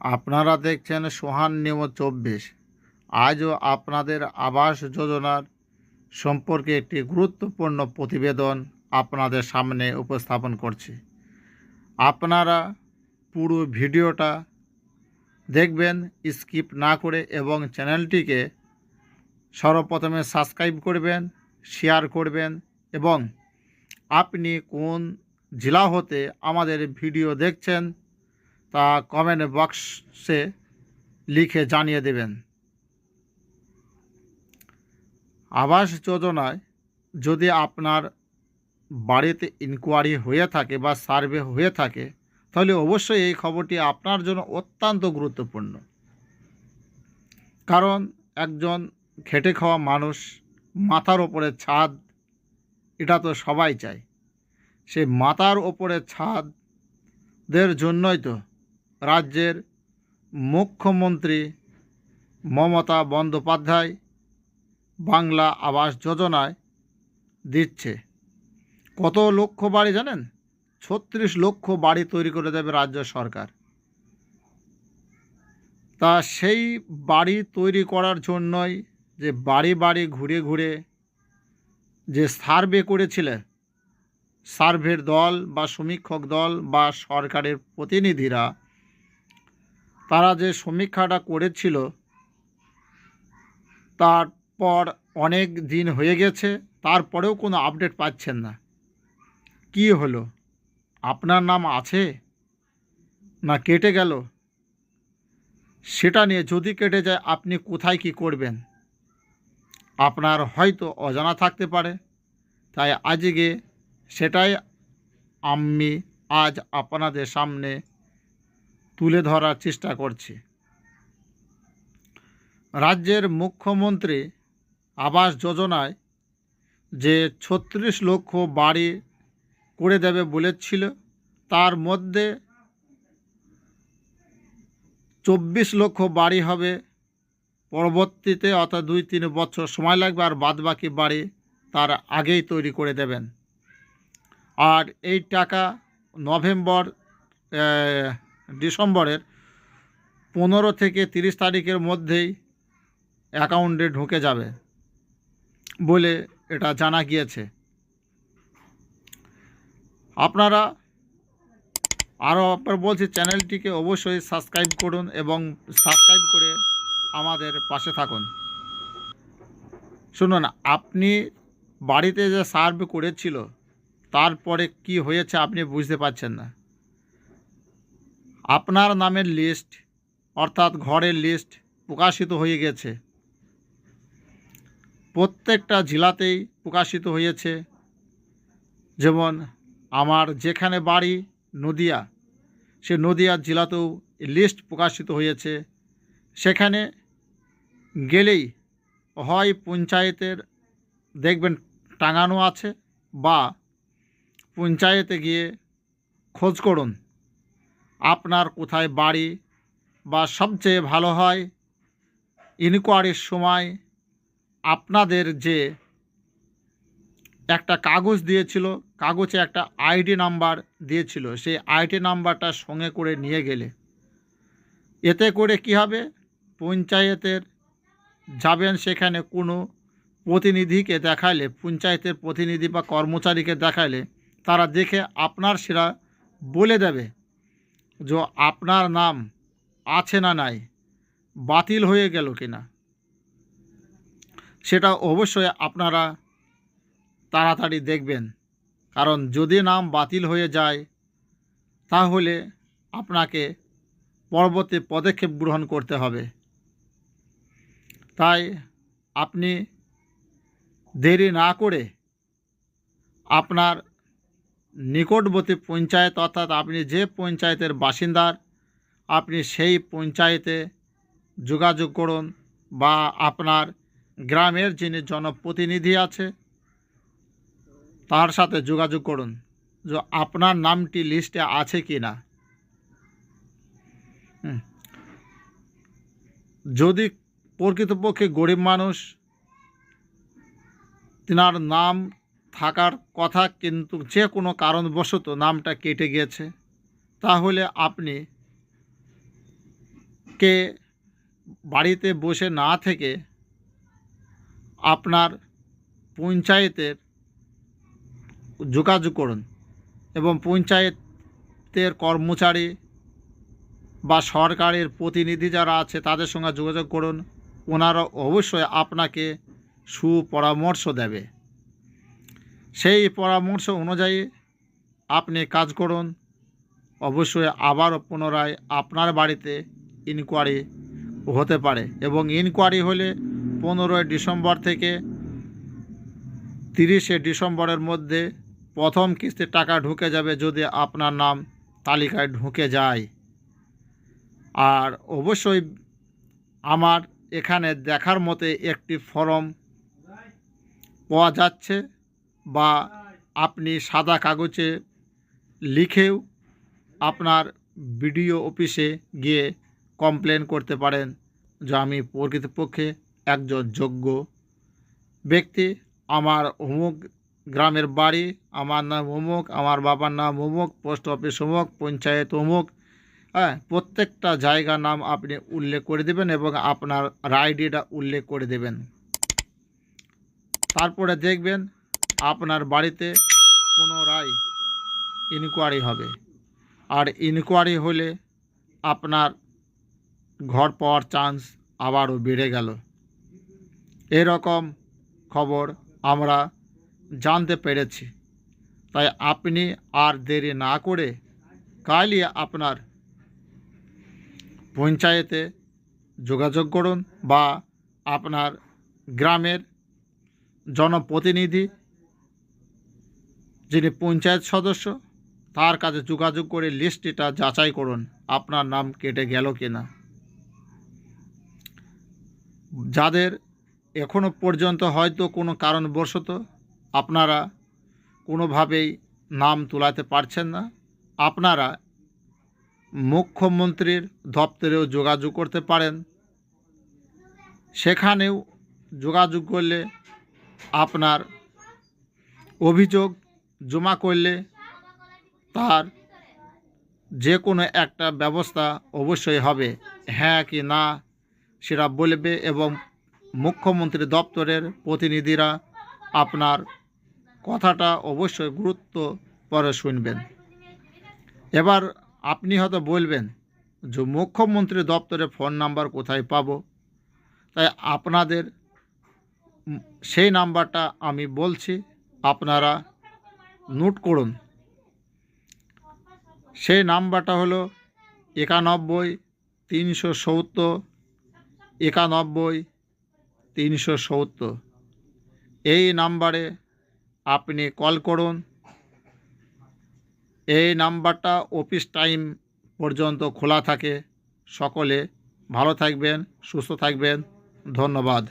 আপনারা দেখছেন সোহান নিয়ম চব্বিশ। আজও আপনাদের আবাস যোজনার সম্পর্কে একটি গুরুত্বপূর্ণ প্রতিবেদন আপনাদের সামনে উপস্থাপন করছি। আপনারা পুরো ভিডিওটা দেখবেন, স্কিপ না করে এবং চ্যানেলটিকে সর্বপ্রথমে সাবস্ক্রাইব করবেন, শেয়ার করবেন এবং আপনি কোন জেলা হতে আমাদের ভিডিও দেখছেন তা কমেন্ট বক্সে লিখে জানিয়ে দেবেন। আবাস যোজনায় যদি আপনার বাড়িতে ইনকোয়ারি হয়ে থাকে বা সার্ভে হয়ে থাকে, তাহলে অবশ্যই এই খবরটি আপনার জন্য অত্যন্ত গুরুত্বপূর্ণ। কারণ একজন খেটে খাওয়া মানুষ মাথার ওপরে ছাদ, এটা তো সবাই চায়। সে মাথার ওপরে ছাদদের জন্যই তো রাজ্যের মুখ্যমন্ত্রী মমতা বন্দ্যোপাধ্যায় বাংলা আবাস যোজনায় দিচ্ছে। কত লক্ষ বাড়ি জানেন? ছত্রিশ লক্ষ বাড়ি তৈরি করে দেবে রাজ্য সরকার। তা সেই বাড়ি তৈরি করার জন্যই যে বাড়ি বাড়ি ঘুরে ঘুরে যে সার্ভে করেছিলেন, সার্ভের দল বা সমীক্ষক দল বা সরকারের প্রতিনিধিরা তারা যে সমীক্ষাটা করেছিল তারপর অনেক দিন হয়ে গেছে, তারপরেও কোনো আপডেট পাচ্ছেন না। কি হলো? আপনার নাম আছে? না কেটে গেল? সেটা নিয়ে যদি কেটে যায়, আপনি কোথায় কি করবেন? আপনার হয়তো অজানা থাকতে পারে। তাই আজকে সেটাই আমি আজ আপনাদের সামনে তুলে ধরার চেষ্টা করছি। রাজ্যের মুখ্যমন্ত্রী আবাস যোজনায় যে ছত্রিশ লক্ষ বাড়ি করে দেবে বলেছিল, তার মধ্যে চব্বিশ লক্ষ বাড়ি হবে পরবর্তীতে, অর্থাৎ দুই তিন বছর সময় লাগবে, আর বাদবাকি বাড়ি তার আগেই তৈরি করে দেবেন। আর এই টাকা নভেম্বর ডিসেম্বরের পনেরো থেকে তিরিশ তারিখের মধ্যেই অ্যাকাউন্টে ঢুকে যাবে বলে এটা জানা গিয়েছে। আপনারা আরও আপনার বলছি, চ্যানেলটিকে অবশ্যই সাবস্ক্রাইব করুন এবং সাবস্ক্রাইব করে আমাদের পাশে থাকুন। শুনুন, আপনি বাড়িতে যে সার্ভ করেছিল, তারপরে কি হয়েছে আপনি বুঝতে পারছেন না। আপনার নামের লিস্ট অর্থাৎ ঘরের লিস্ট প্রকাশিত হয়ে গেছে। প্রত্যেকটা জেলাতেই প্রকাশিত হয়েছে। যেমন আমার যেখানে বাড়ি, নদিয়া, সে নদিয়া জেলাতেও লিস্ট প্রকাশিত হয়েছে। সেখানে গেলেই হয় পঞ্চায়েতের, দেখবেন টাঙানো আছে, বা পঞ্চায়েতে গিয়ে খোঁজ করুন। আপনার কোথায় বাড়ি বা সবচেয়ে ভালো হয়? ইনকোয়ারির সময় আপনাদের যে একটা কাগজ দিয়েছিল, কাগজে একটা আইডি নাম্বার দিয়েছিল, সেই আইডি নাম্বারটা সঙ্গে করে নিয়ে গেলে। এতে করে কি হবে? পঞ্চায়েতের যাবেন সেখানে কোনো প্রতিনিধিকে দেখালে পঞ্চায়েতের প্রতিনিধি বা কর্মচারীকে দেখালে তারা দেখে আপনার সেরা বলে দেবে। যে আপনার নাম আছে না নাই, বাতিল হয়ে গেল কিনা? সেটা অবশ্যই আপনারা তাড়াতাড়ি দেখবেন। কারণ যদি নাম বাতিল হয়ে যায়, তাহলে আপনাকে পরবর্তী পদক্ষেপ গ্রহণ করতে হবে। তাই আপনি দেরি না করে আপনার নিকটবর্তী পঞ্চায়েত, অর্থাৎ আপনি যে পঞ্চায়েতের বাসিন্দার, আপনি সেই পঞ্চায়েতে যোগাযোগ করুন বা আপনার গ্রামের যিনি জনপ্রতিনিধি আছে, তার সাথে যোগাযোগ করুন যে আপনার নামটি লিস্টে আছে কি না। যদি প্রকৃতপক্ষে গরিব মানুষ, তেনার নাম থাকার কথা কিন্তু যে কোনো কারণবশত নামটা কেটে গিয়েছে। তাহলে আপনি কে বাড়িতে বসে না থেকে আপনার পঞ্চায়েতের যোগাযোগ করুন এবং পঞ্চায়েতের কর্মচারী বা সরকারের প্রতিনিধি যারা আছে তাদের সঙ্গে যোগাযোগ করুন। ওনারা অবশ্যই আপনাকে সুপরামর্শ দেবে। সেই পরামর্শ অনুযায়ী আপনি কাজ করুন। অবশ্যই আবারও পুনরায় আপনার বাড়িতে ইনকোয়ারি হতে পারে এবং ইনকোয়ারি হলে পনেরোই ডিসেম্বর থেকে তিরিশে ডিসেম্বরের মধ্যে প্রথম কিস্তির টাকা ঢুকে যাবে যদি আপনার নাম তালিকায় ঢুকে যায়। আর অবশ্যই আমার এখানে দেখার মতে একটি ফর্ম পাওয়া যাচ্ছে। বা আপনি সাদা কাগজে লিখেও আপনার বিডিও অফিসে গিয়ে কমপ্লেন করতে পারেন যে আমি প্রকৃতপক্ষে একজন যোগ্য ব্যক্তি। আমার অমুক গ্রামের বাড়ি, আমার নাম অমুক আমার বাবার নাম অমুক পোস্ট অফিস অমুক পঞ্চায়েত অমুক হ্যাঁ প্রত্যেকটা জায়গার নাম আপনি উল্লেখ করে দেবেন এবং আপনার রাইডিটা উল্লেখ করে দেবেন। তারপরে দেখবেন আপনার বাড়িতে পুনরায় ইনকোয়ারি হবে। আর ইনকোয়ারি হলে আপনার ঘর পাওয়ার চান্স আবারও বেড়ে গেল। এরকম খবর আমরা জানতে পেরেছি। তাই আপনি আর দেরি না করে কালই আপনার পঞ্চায়েতে যোগাযোগ করুন বা আপনার গ্রামের জনপ্রতিনিধি যিনি পঞ্চায়েত সদস্য, তার কাছে যোগাযোগ করে লিস্টটা যাচাই করুন, আপনার নাম কেটে গেল কিনা। যাদের এখনও পর্যন্ত হয়তো কোনো কারণবশত আপনারা কোনোভাবেই নাম তোলাতে পারছেন না, আপনারা মুখ্যমন্ত্রীর দপ্তরেও যোগাযোগ করতে পারেন। সেখানেও যোগাযোগ করলে আপনার অভিযোগ জমা করলে তার যে কোনো একটা ব্যবস্থা অবশ্যই হবে। হ্যাঁ কি না সেটা বলবে এবং মুখ্যমন্ত্রী দপ্তরের প্রতিনিধিরা আপনার কথাটা অবশ্যই গুরুত্ব পরে শুনবেন। এবার আপনি হয়তো বলবেন যে মুখ্যমন্ত্রী দপ্তরে ফোন নাম্বার কোথায় পাবো? তাই আপনাদের সেই নাম্বারটা আমি বলছি, আপনারা নোট করুন। সেই নাম্বারটা হলো একানব্বই তিনশো সত্তর, একানব্বই তিনশো সত্তর। এই নাম্বারে আপনি কল করুন। এই নাম্বারটা অফিস টাইম পর্যন্ত খোলা থাকে। সকলে ভালো থাকবেন, সুস্থ থাকবেন। ধন্যবাদ।